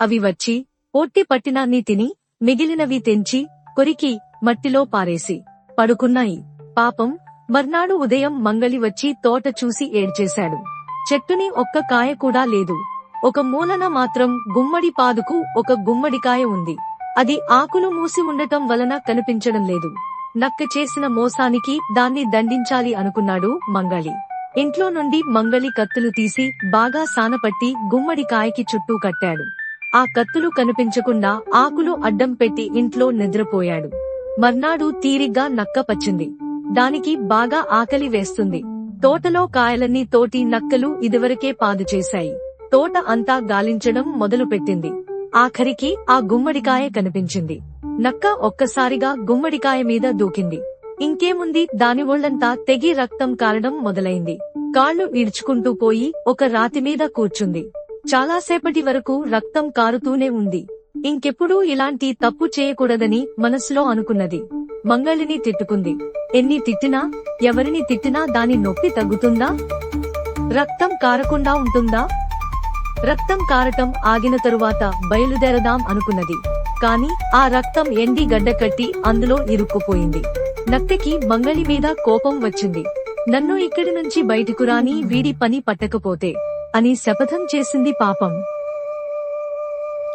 అవి వచ్చి పొట్టి పట్టినాన్ని తిని మిగిలినవి తెంచి కొరికి మట్టిలో పారేసి పడుకున్నాయి. పాపం మర్నాడు ఉదయం మంగలి వచ్చి తోట చూసి ఏడ్చేశాడు. చెట్టుని ఒక్క కాయ కూడా లేదు. ఒక మూలన మాత్రం గుమ్మడి పాదుకు ఒక గుమ్మడికాయ ఉంది. అది ఆకులు మూసి ఉండటం వలన కనిపించడం లేదు. నక్క చేసిన మోసానికి దాన్ని దండించాలి అనుకున్నాడు మంగళి ఇంట్లో నుండి మంగళి కత్తులు తీసి బాగా సానపట్టి గుమ్మడికాయకి చుట్టూ కట్టాడు. ఆ కత్తులు కనిపించకుండా ఆకులు అడ్డం పెట్టి ఇంట్లో నిద్రపోయాడు. మర్నాడు తీరిగ్గా నక్క పచ్చింది దానికి బాగా ఆకలి వేస్తుంది. తోటలో కాయలన్నీ తోటి నక్కలు ఇదివరకే పాదు చేశాయి. తోట అంతా గాలించడం మొదలుపెట్టింది. ఆఖరికి ఆ గుమ్మడికాయ కనిపించింది. నక్క ఒక్కసారిగా గుమ్మడికాయ మీద దూకింది. ఇంకేముంది? దాని ఒళ్ళంతా తెగి రక్తం కారడం మొదలైంది. కాళ్ళు ఈడ్చుకుంటూ పోయి ఒక రాతి మీద కూర్చుంది. చాలాసేపటి వరకు రక్తం కారుతూనే ఉంది. ఇంకెప్పుడూ ఇలాంటి తప్పు చేయకూడదని మనసులో అనుకున్నది. మంగళిని తిట్టుకుంది. ఎన్ని తిట్టినా ఎవరిని తిట్టినా దాని నొప్పి తగ్గుతుందా? రక్తం కారకుండా ఉంటుందా? రక్తం కారటం ఆగిన తరువాత బయలుదేరదాం అనుకున్నది. కాని ఆ రక్తం ఎండి గడ్డ కట్టి అందులో ఇరుక్కుపోయింది. నక్కకి మంగళి మీద కోపం వచ్చింది. నన్ను ఇక్కడి నుంచి బయటకు రాని వీడి పని పట్టకపోతే అని శపథం చేసింది పాపం.